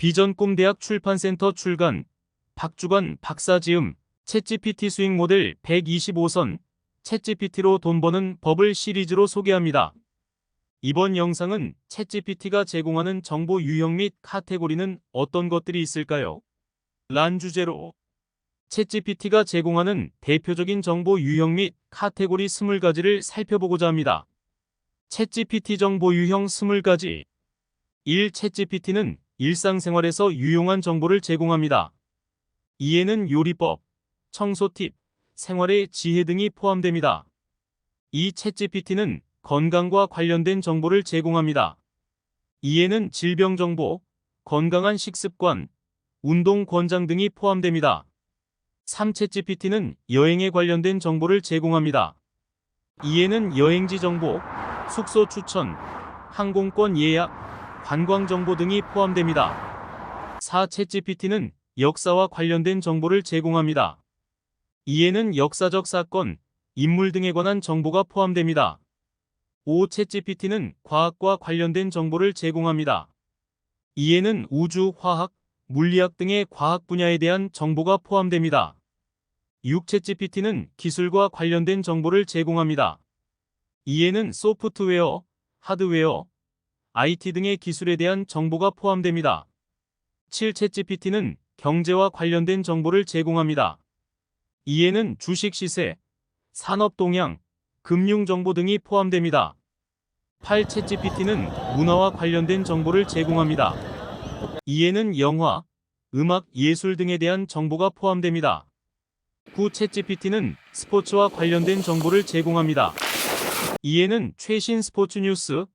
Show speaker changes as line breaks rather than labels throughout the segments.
비전 꿈대학 출판센터 출간 박주관 박사지음 챗GPT 수익 모델 125선 챗GPT로 돈 버는 법을 시리즈로 소개합니다. 이번 영상은 챗GPT가 제공하는 정보 유형 및 카테고리는 어떤 것들이 있을까요? 란 주제로 챗GPT가 제공하는 대표적인 정보 유형 및 카테고리 20가지를 살펴보고자 합니다. 챗GPT 정보 유형 20가지 1. 챗GPT는 일상생활에서 유용한 정보를 제공합니다. 이에는 요리법, 청소 팁, 생활의 지혜 등이 포함됩니다. 이 챗GPT는 건강과 관련된 정보를 제공합니다. 이에는 질병 정보, 건강한 식습관, 운동 권장 등이 포함됩니다. 3. 챗GPT는 여행에 관련된 정보를 제공합니다. 이에는 여행지 정보, 숙소 추천, 항공권 예약, 관광 정보 등이 포함됩니다. 4. 챗GPT는 역사와 관련된 정보를 제공합니다. 이에는 역사적 사건, 인물 등에 관한 정보가 포함됩니다. 5. 챗GPT는 과학과 관련된 정보를 제공합니다. 이에는 우주, 화학, 물리학 등의 과학 분야에 대한 정보가 포함됩니다. 6. 챗GPT는 기술과 관련된 정보를 제공합니다. 이에는 소프트웨어, 하드웨어, IT 등의 기술에 대한 정보가 포함됩니다. 7. 챗GPT는 경제와 관련된 정보를 제공합니다. 이에는 주식 시세, 산업 동향, 금융 정보 등이 포함됩니다. 8. 챗GPT는 문화와 관련된 정보를 제공합니다. 이에는 영화, 음악, 예술 등에 대한 정보가 포함됩니다. 9. 챗GPT는 스포츠와 관련된 정보를 제공합니다. 이에는 최신 스포츠 뉴스,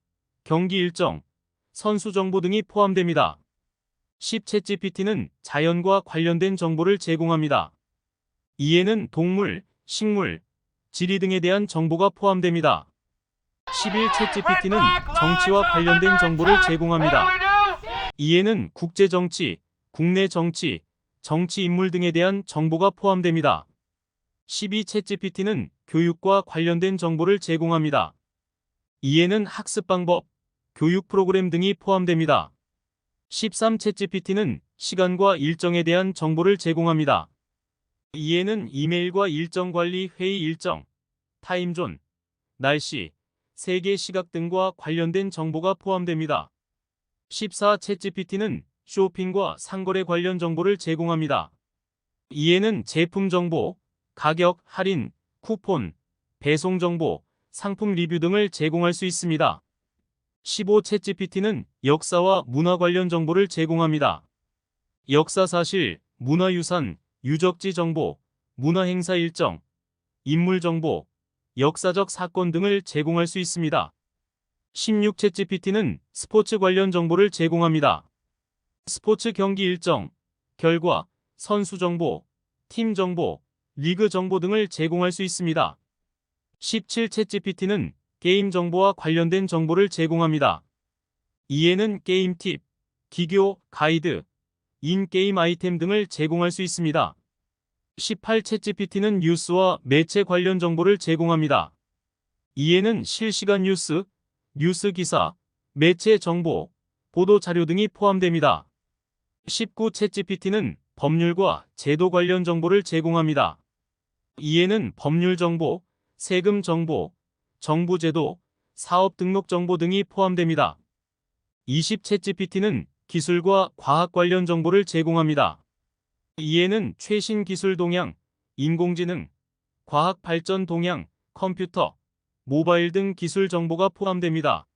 경기 일정, 선수 정보 등이 포함됩니다. 10. 챗GPT는 자연과 관련된 정보를 제공합니다. 이에는 동물, 식물, 지리 등에 대한 정보가 포함됩니다. 11. 챗GPT는 정치와 관련된 정보를 제공합니다. 이에는 국제 정치, 국내 정치, 정치 인물 등에 대한 정보가 포함됩니다. 12. 챗GPT는 교육과 관련된 정보를 제공합니다. 이에는 학습 방법, 교육 프로그램 등이 포함됩니다. 13. 챗GPT는 시간과 일정에 대한 정보를 제공합니다. 이에는 이메일과 일정 관리 회의 일정, 타임존, 날씨, 세계 시각 등과 관련된 정보가 포함됩니다. 14. 챗GPT는 쇼핑과 상거래 관련 정보를 제공합니다. 이에는 제품 정보, 가격, 할인, 쿠폰, 배송 정보, 상품 리뷰 등을 제공할 수 있습니다. 15. 챗GPT는 역사와 문화 관련 정보를 제공합니다. 역사 사실, 문화유산, 유적지 정보, 문화행사 일정, 인물 정보, 역사적 사건 등을 제공할 수 있습니다. 16. 챗GPT는 스포츠 관련 정보를 제공합니다. 스포츠 경기 일정, 결과, 선수 정보, 팀 정보, 리그 정보 등을 제공할 수 있습니다. 17. 챗GPT는 게임 정보와 관련된 정보를 제공합니다. 이에는 게임 팁, 기교, 가이드, 인게임 아이템 등을 제공할 수 있습니다. 18. 챗GPT는 뉴스와 매체 관련 정보를 제공합니다. 이에는 실시간 뉴스, 뉴스 기사, 매체 정보, 보도 자료 등이 포함됩니다. 19. 챗GPT는 법률과 제도 관련 정보를 제공합니다. 이에는 법률 정보, 세금 정보, 정부 제도, 사업 등록 정보 등이 포함됩니다. 20. 챗GPT는 기술과 과학 관련 정보를 제공합니다. 이에는 최신 기술 동향, 인공지능, 과학 발전 동향, 컴퓨터, 모바일 등 기술 정보가 포함됩니다.